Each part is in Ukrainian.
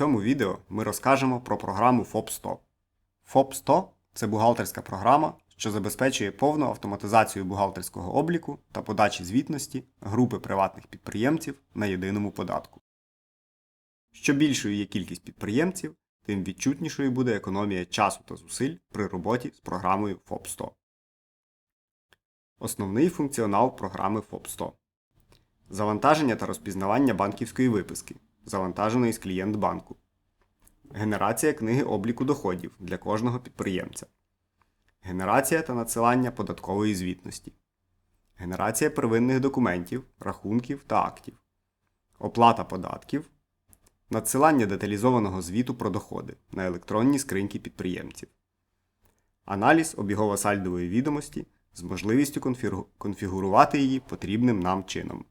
цьому відео ми розкажемо про програму FOB100. FOB100 це бухгалтерська програма, що забезпечує повну автоматизацію бухгалтерського обліку та подачі звітності групи приватних підприємців на єдиному податку. Що більшою є кількість підприємців, тим відчутнішою буде економія часу та зусиль при роботі з програмою FOB100. Основний функціонал програми FOB100 Завантаження та розпізнавання банківської виписки, завантаженої з клієнт-банку. Генерація книги обліку доходів для кожного підприємця. Генерація та надсилання податкової звітності. Генерація первинних документів, рахунків та актів. Оплата податків. Надсилання деталізованого звіту про доходи на електронні скриньки підприємців. Аналіз обігово-сальдової відомості з можливістю конфігурувати її потрібним нам чином.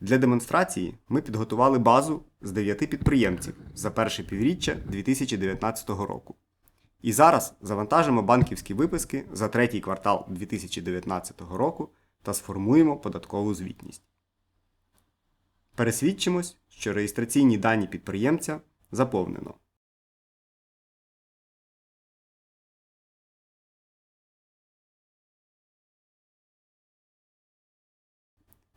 Для демонстрації ми підготували базу з 9 підприємців за перше півріччя 2019 року. І зараз завантажимо банківські виписки за третій квартал 2019 року та сформуємо податкову звітність. Пересвідчимось, що реєстраційні дані підприємця заповнено.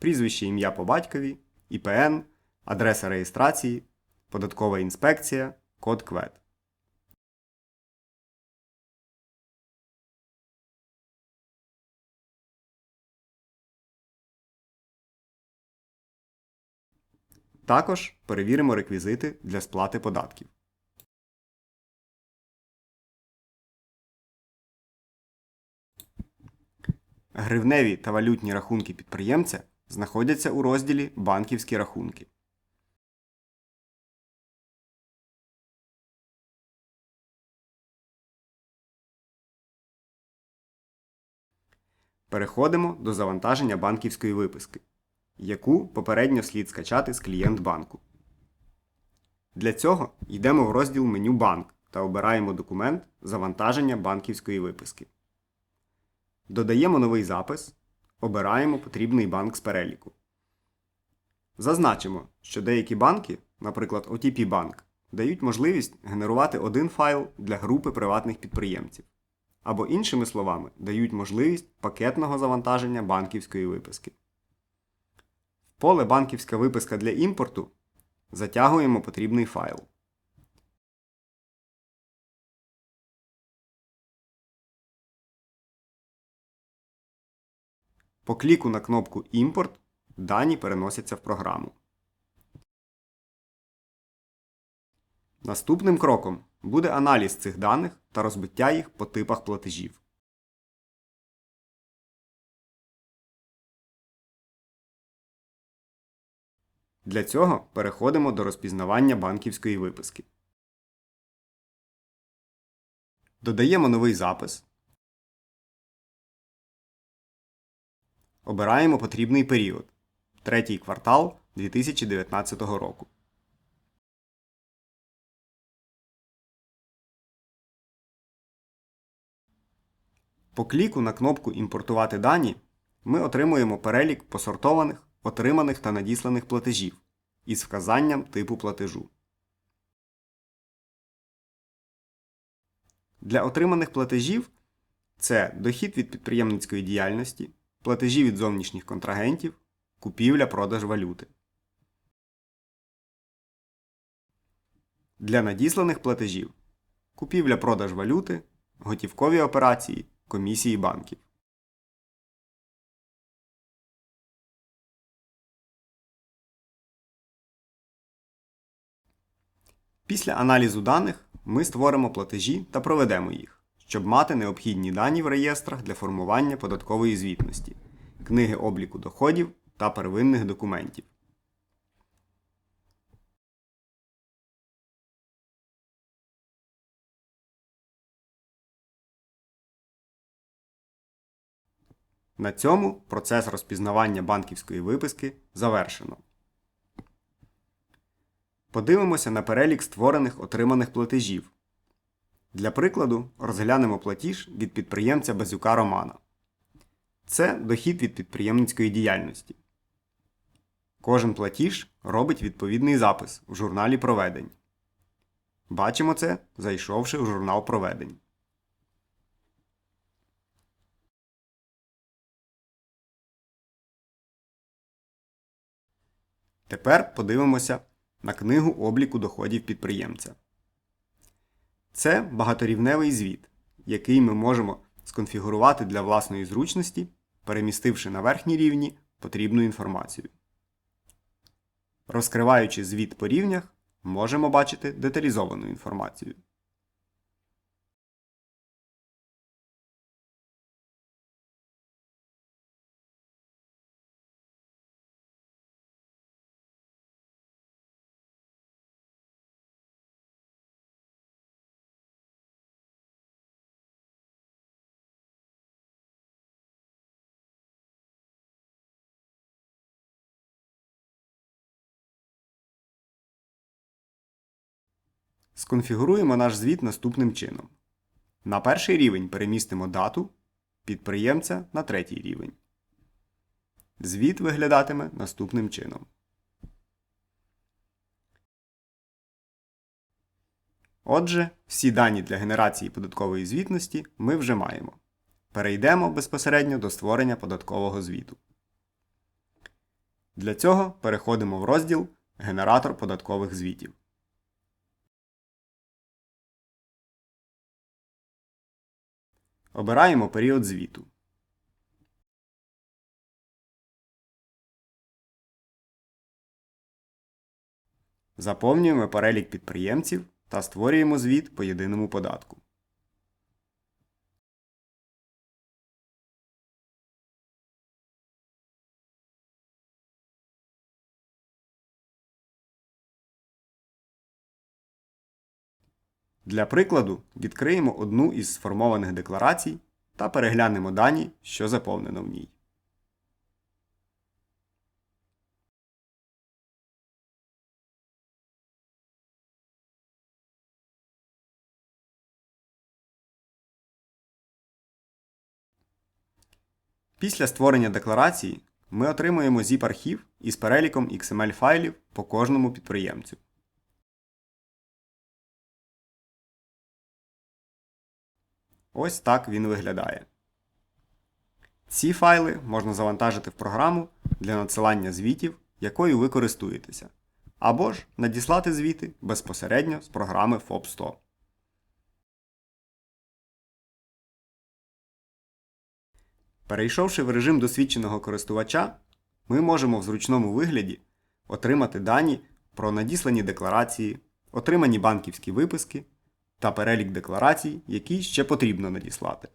Прізвище ім'я по батькові, ІПН, адреса реєстрації, податкова інспекція, код КВЕД. Також перевіримо реквізити для сплати податків. Гривневі та валютні рахунки підприємця знаходяться у розділі Банківські рахунки. Переходимо до завантаження банківської виписки, яку попередньо слід скачати з клієнт банку. Для цього йдемо в розділ меню Банк та обираємо документ Завантаження банківської виписки. Додаємо новий запис, обираємо потрібний банк з переліку. Зазначимо, що деякі банки, наприклад, OTP Банк, дають можливість генерувати один файл для групи приватних підприємців. Або, іншими словами, дають можливість пакетного завантаження банківської виписки. В поле Банківська виписка для імпорту затягуємо потрібний файл. По кліку на кнопку Імпорт дані переносяться в програму. Наступним кроком буде аналіз цих даних та розбиття їх по типах платежів. Для цього переходимо до розпізнавання банківської виписки. Додаємо новий запис. Обираємо потрібний період третій квартал 2019 року. По кліку на кнопку Імпортувати дані ми отримуємо перелік посортованих, отриманих та надісланих платежів із вказанням типу платежу. Для отриманих платежів це дохід від підприємницької діяльності, платежі від зовнішніх контрагентів, купівля-продаж валюти. Для надісланих платежів купівля-продаж валюти, готівкові операції, комісії банків. Після аналізу даних ми створимо платежі та проведемо їх, щоб мати необхідні дані в реєстрах для формування податкової звітності, книги обліку доходів та первинних документів. На цьому процес розпізнавання банківської виписки завершено. Подивимося на перелік створених отриманих платежів. Для прикладу, розглянемо платіж від підприємця Базюка Романа. Це дохід від підприємницької діяльності. Кожен платіж робить відповідний запис в журналі проведень. Бачимо це, зайшовши в журнал проведень. Тепер подивимося на книгу обліку доходів підприємця. Це багаторівневий звіт, який ми можемо сконфігурувати для власної зручності, перемістивши на верхній рівні потрібну інформацію. Розкриваючи звіт по рівнях, можемо бачити деталізовану інформацію. Сконфігуруємо наш звіт наступним чином. На перший рівень перемістимо дату підприємця на третій рівень. Звіт виглядатиме наступним чином. Отже, всі дані для генерації податкової звітності ми вже маємо. Перейдемо безпосередньо до створення податкового звіту. Для цього переходимо в розділ Генератор податкових звітів. Обираємо період звіту. Заповнюємо перелік підприємців та створюємо звіт по єдиному податку. Для прикладу відкриємо одну із сформованих декларацій та переглянемо дані, що заповнено в ній. Після створення декларації ми отримуємо zip-архів із переліком XML файлів по кожному підприємцю. Ось так він виглядає. Ці файли можна завантажити в програму для надсилання звітів, якою ви користуєтеся, або ж надіслати звіти безпосередньо з програми FOB100. Перейшовши в режим досвідченого користувача, ми можемо в зручному вигляді отримати дані про надіслані декларації, отримані банківські виписки та перелік декларацій, які ще потрібно надіслати.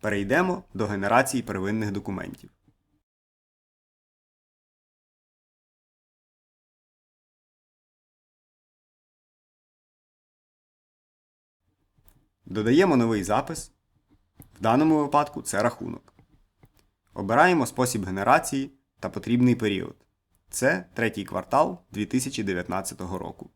Перейдемо до генерації первинних документів. Додаємо новий запис. В даному випадку це рахунок. Обираємо спосіб генерації та потрібний період. Це третій квартал 2019 року.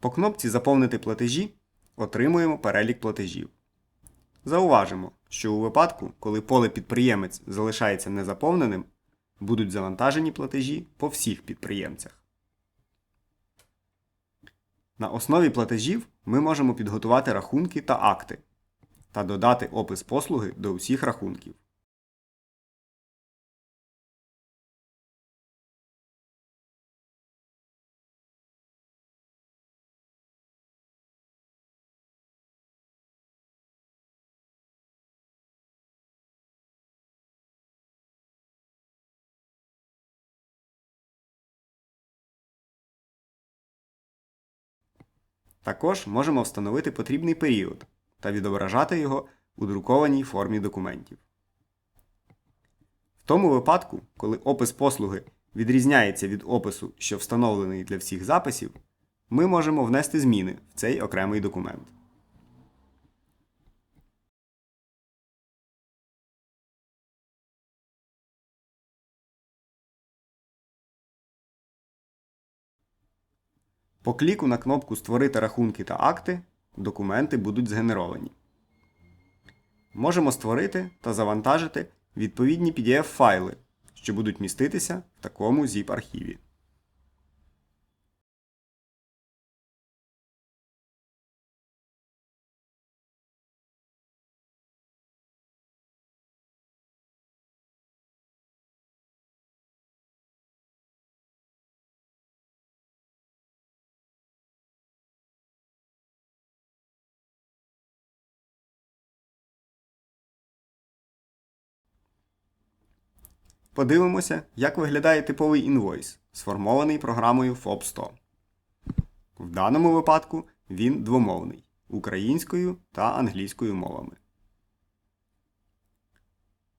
По кнопці Заповнити платежі отримуємо перелік платежів. Зауважимо, що у випадку, коли поле підприємець залишається незаповненим, будуть завантажені платежі по всіх підприємцях. На основі платежів ми можемо підготувати рахунки та акти та додати опис послуги до усіх рахунків. Також можемо встановити потрібний період та відображати його у друкованій формі документів. В тому випадку, коли опис послуги відрізняється від опису, що встановлений для всіх записів, ми можемо внести зміни в цей окремий документ. По кліку на кнопку Створити рахунки та акти документи будуть згенеровані. Можемо створити та завантажити відповідні PDF-файли, що будуть міститися в такому zip-архіві. Подивимося, як виглядає типовий інвойс, сформований програмою FOB100. В даному випадку він двомовний українською та англійською мовами.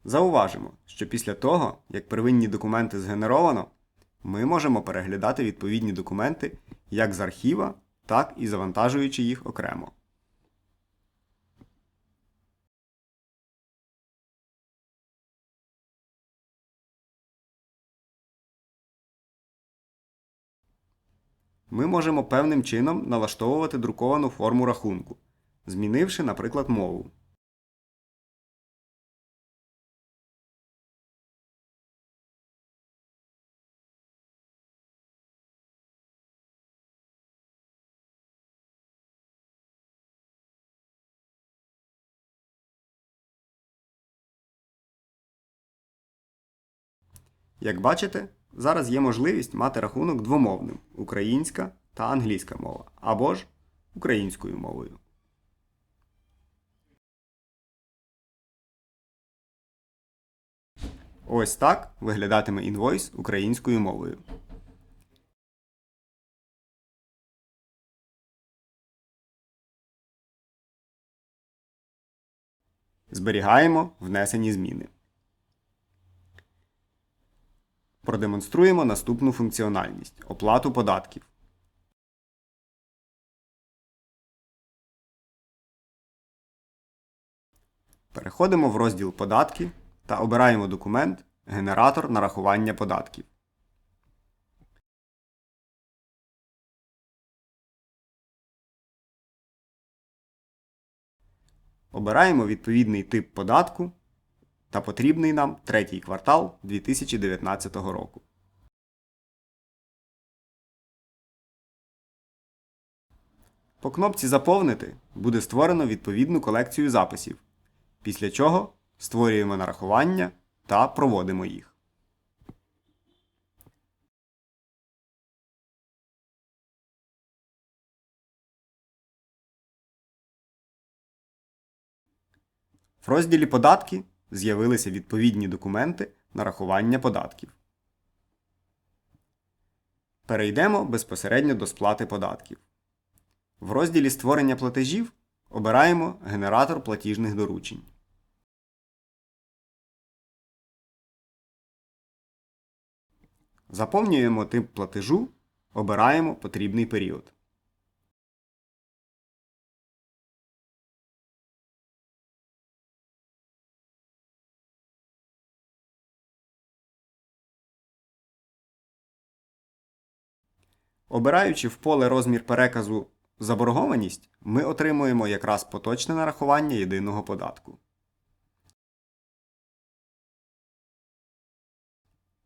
Зауважимо, що після того, як первинні документи згенеровано, ми можемо переглядати відповідні документи як з архіва, так і завантажуючи їх окремо. Ми можемо певним чином налаштовувати друковану форму рахунку, змінивши, наприклад, мову. Як бачите, зараз є можливість мати рахунок двомовним українська та англійська мова, або ж українською мовою. Ось так виглядатиме інвойс українською мовою. Зберігаємо внесені зміни. Продемонструємо наступну функціональність оплату податків. Переходимо в розділ Податки та обираємо документ Генератор нарахування податків. Обираємо відповідний тип податку та потрібний нам третій квартал 2019 року. По кнопці Заповнити буде створено відповідну колекцію записів, після чого створюємо нарахування та проводимо їх. В розділі Податки з'явилися відповідні документи нарахування податків. Перейдемо безпосередньо до сплати податків. В розділі Створення платежів обираємо Генератор платіжних доручень. Заповнюємо тип платежу, обираємо потрібний період. Обираючи в поле розмір переказу заборгованість, ми отримуємо якраз поточне нарахування єдиного податку.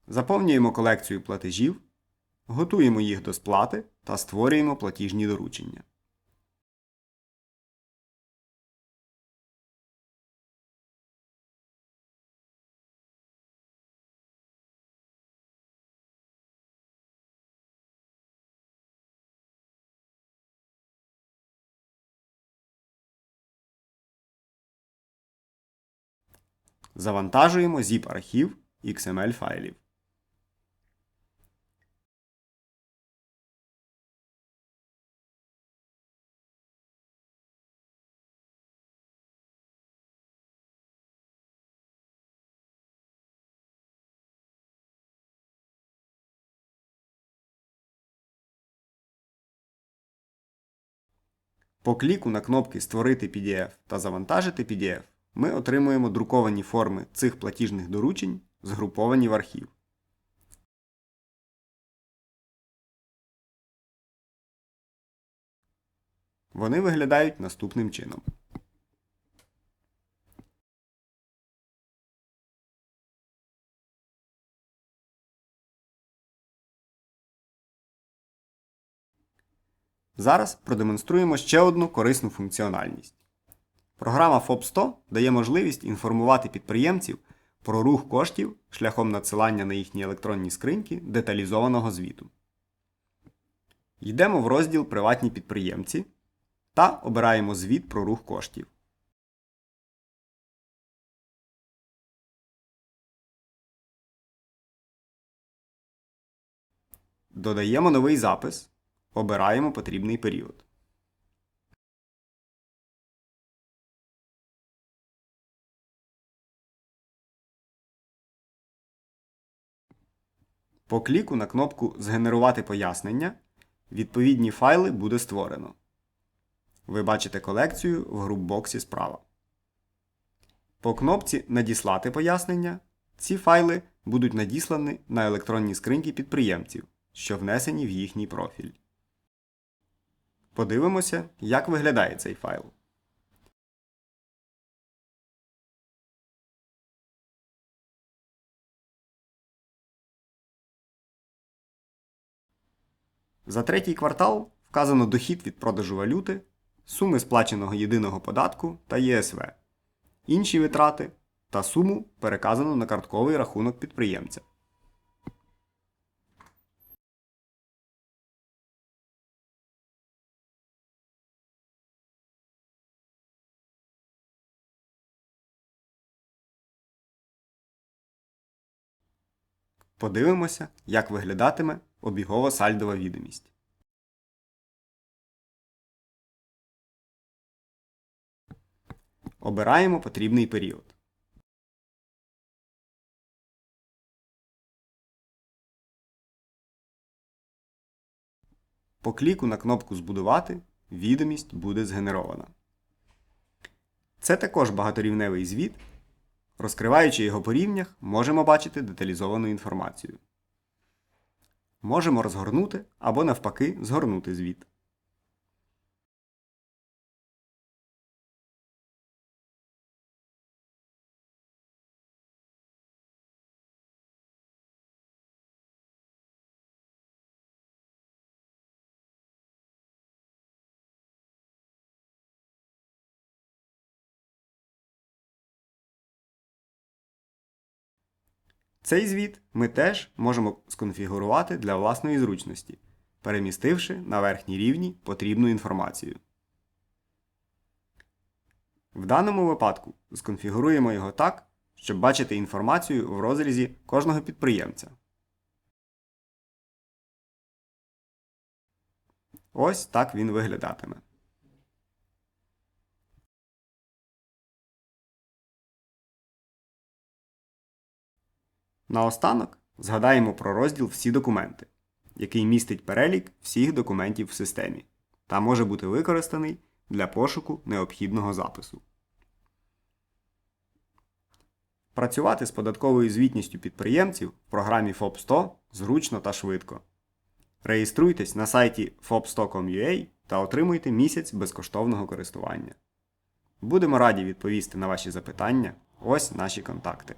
Заповнюємо колекцію платежів, готуємо їх до сплати та створюємо платіжні доручення. Завантажуємо zip архів XML файлів. По кліку на кнопки Створити PDF та Завантажити PDF ми отримуємо друковані форми цих платіжних доручень, згруповані в архів. Вони виглядають наступним чином. Зараз продемонструємо ще одну корисну функціональність. Програма FOB100 дає можливість інформувати підприємців про рух коштів шляхом надсилання на їхні електронні скриньки деталізованого звіту. Йдемо в розділ Приватні підприємці та обираємо звіт про рух коштів. Додаємо новий запис. Обираємо потрібний період. По кліку на кнопку Згенерувати пояснення відповідні файли буде створено. Ви бачите колекцію в групбоксі справа. По кнопці Надіслати пояснення ці файли будуть надіслані на електронні скриньки підприємців, що внесені в їхній профіль. Подивимося, як виглядає цей файл. За третій квартал вказано дохід від продажу валюти, суми сплаченого єдиного податку та ЄСВ, інші витрати та суму переказану на картковий рахунок підприємця. Подивимося, як виглядатиме обігова сальдова відомість. Обираємо потрібний період. По кліку на кнопку Збудувати відомість буде згенерована. Це також багаторівневий звіт. Розкриваючи його по рівнях, можемо бачити деталізовану інформацію. Можемо розгорнути або навпаки згорнути звіт. Цей звіт ми теж можемо сконфігурувати для власної зручності, перемістивши на верхній рівні потрібну інформацію. В даному випадку сконфігуруємо його так, щоб бачити інформацію в розрізі кожного підприємця. Ось так він виглядатиме. Наостанок згадаємо про розділ Всі документи, який містить перелік всіх документів в системі та може бути використаний для пошуку необхідного запису. Працювати з податковою звітністю підприємців в програмі FOB100 зручно та швидко. Реєструйтесь на сайті fobsto.com.ua та отримуйте місяць безкоштовного користування. Будемо раді відповісти на ваші запитання. Ось наші контакти.